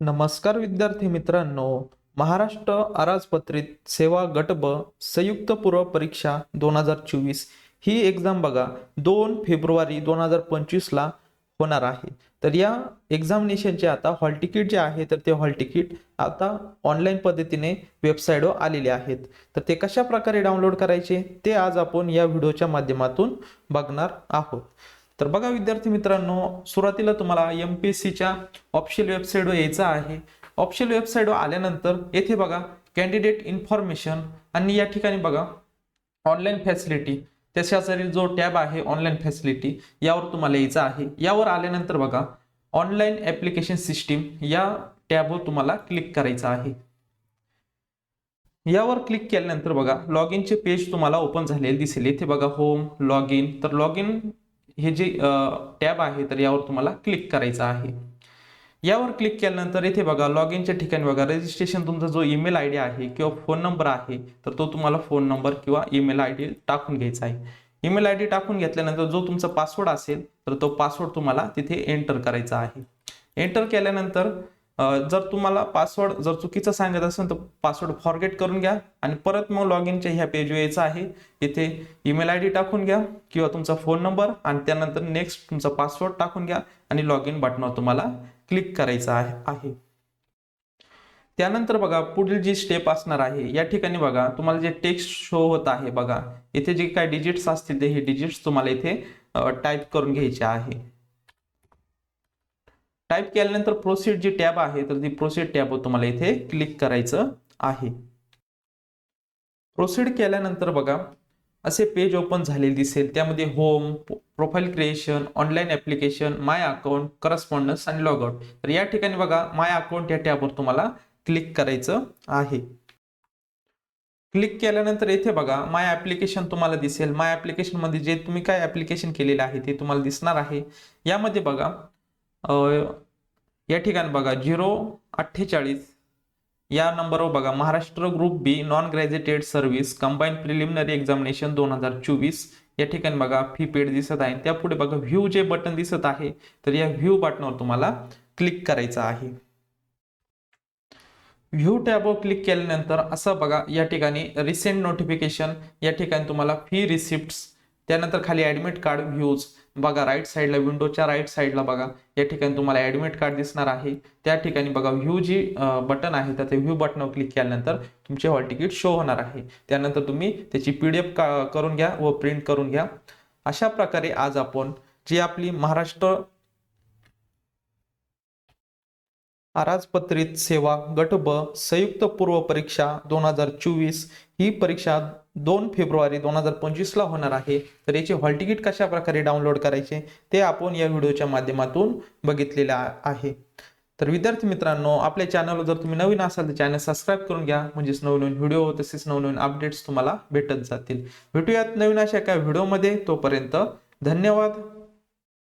नमस्कार विद्यार्थी मित्रांनो महाराष्ट्र अराजपत्रित सेवा गट ब संयुक्त पूर्व परीक्षा दोन हजार चोवीस ही एक्झाम बघा दोन फेब्रुवारी दोन हजार पंचवीसला होणार आहे. तर या एक्झामिनेशनचे आता हॉल तिकीट जे आहे तर ते हॉल तिकीट आता ऑनलाईन पद्धतीने वेबसाईटवर आलेले आहेत. तर ते कशा प्रकारे डाउनलोड करायचे ते आज आपण या व्हिडिओच्या माध्यमातून बघणार आहोत. तर बघा विद्यार्थी मित्रांनो सुरुवातीला तुम्हाला एम पी एस सीच्या ऑफिशियल वेबसाईटवर यायचं आहे. ऑफिशियल वेबसाईटवर आल्यानंतर येथे बघा कॅन्डिडेट इन्फॉर्मेशन आणि या ठिकाणी बघा ऑनलाईन फॅसिलिटी त्याच्यासाठी जो टॅब आहे ऑनलाईन फॅसिलिटी यावर तुम्हाला यायचं आहे. यावर आल्यानंतर बघा ऑनलाईन ॲप्लिकेशन सिस्टीम या टॅबवर तुम्हाला क्लिक करायचं आहे. यावर क्लिक केल्यानंतर बघा लॉग इनचे पेज तुम्हाला ओपन झालेले दिसेल. इथे बघा होम लॉग इन तर लॉग इन हे जे टॅब आहे तर यावर तुम्हाला क्लिक करायचं आहे. यावर क्लिक केल्यानंतर इथे बघा लॉग इनच्या ठिकाणी बघा रजिस्ट्रेशन तुमचा जो ईमेल आय डी आहे किंवा फोन नंबर आहे तर तो तुम्हाला फोन नंबर किंवा ईमेल आय डी टाकून घ्यायचा आहे. ईमेल आय डी टाकून घेतल्यानंतर जो तुमचा पासवर्ड असेल तर तो पासवर्ड तुम्हाला तिथे एंटर करायचा आहे. एंटर केल्यानंतर जर तुम्हाला पासवर्ड जर चुकीचा सांगत असेल तर पासवर्ड फॉरगेट करून घ्या आणि परत मग लॉग इनच्या ह्या पेज यायचं आहे. इथे ईमेल आय डी टाकून घ्या किंवा तुमचा फोन नंबर आणि त्यानंतर नेक्स्ट तुमचा पासवर्ड टाकून घ्या आणि लॉग इन बटनावर तुम्हाला क्लिक करायचं आहे आहे. त्यानंतर बघा पुढील जी स्टेप असणार आहे या ठिकाणी बघा तुम्हाला जे टेक्स्ट शो होत आहे बघा इथे जे काय डिजिट्स असतील ते हे डिजिट्स तुम्हाला इथे टाईप करून घ्यायचे आहे. टाईप केल्यानंतर प्रोसीड जी टॅब आहे तर ती प्रोसीड टॅबवर तुम्हाला इथे क्लिक करायचं आहे. प्रोसीड केल्यानंतर बघा असे पेज ओपन झालेले दिसेल. त्यामध्ये home profile creation online application my account correspondence आणि लॉगआउट तर या ठिकाणी बघा माय अकाउंट या टॅबवर तुम्हाला क्लिक करायचं आहे. क्लिक केल्यानंतर येथे बघा माय ॲप्लिकेशन तुम्हाला दिसेल. माय ॲप्लिकेशनमध्ये जे तुम्ही काय ॲप्लिकेशन केलेलं आहे ते तुम्हाला दिसणार आहे. यामध्ये बघा या ठिकाणी बघा झिरो अठ्ठेचाळीस. या नंबरवर बघा Maharashtra group B non graduated service combine preliminary examination दोन हजार चोवीस. या ठिकाणी बघा फी पेड दिसत आहे. त्यापुढे बघा व्ह्यू जे बटन दिसत आहे तर या व्ह्यू बटनावर तुम्हाला क्लिक करायचं आहे. व्ह्यू टॅबवर क्लिक केल्यानंतर असं बघा या ठिकाणी रिसेंट नोटिफिकेशन या ठिकाणी तुम्हाला फी रिसिप्ट्स त्यानंतर खाली ॲडमिट कार्ड व्ह्यूज बघा राईट साईडला विंडोच्या राईट साईडला बघा. या ठिकाणी तुम्हाला ॲडमिट कार्ड दिसणार आहे. त्या ठिकाणी बघा व्ह्यू जी बटन आहे तर व्ह्यू बटनवर क्लिक केल्यानंतर तुमचे हॉल तिकीट शो होणार आहे. त्यानंतर तुम्ही त्याची पी डी एफ करून घ्या व प्रिंट करून घ्या. अशा प्रकारे आज आपण जी आपली महाराष्ट्र आराजपत्रित सेवा गट ब संयुक्त पूर्व परीक्षा दोन हजार चोवीस ही परीक्षा दोन फेब्रुवारी दोन हजार पंचवीसला होणार आहे. तर याचे हॉल तिकीट कशा प्रकारे डाउनलोड करायचे ते आपण या व्हिडिओच्या माध्यमातून बघितलेले आहे. तर विद्यार्थी मित्रांनो आपल्या चॅनलवर जर तुम्ही नवीन असाल तर चॅनल सबस्क्राईब करून घ्या. म्हणजेच नवनवीन व्हिडिओ तसेच नवनवीन अपडेट्स तुम्हाला भेटत जातील. भेटूयात नवीन अशा एका व्हिडिओमध्ये. तोपर्यंत धन्यवाद.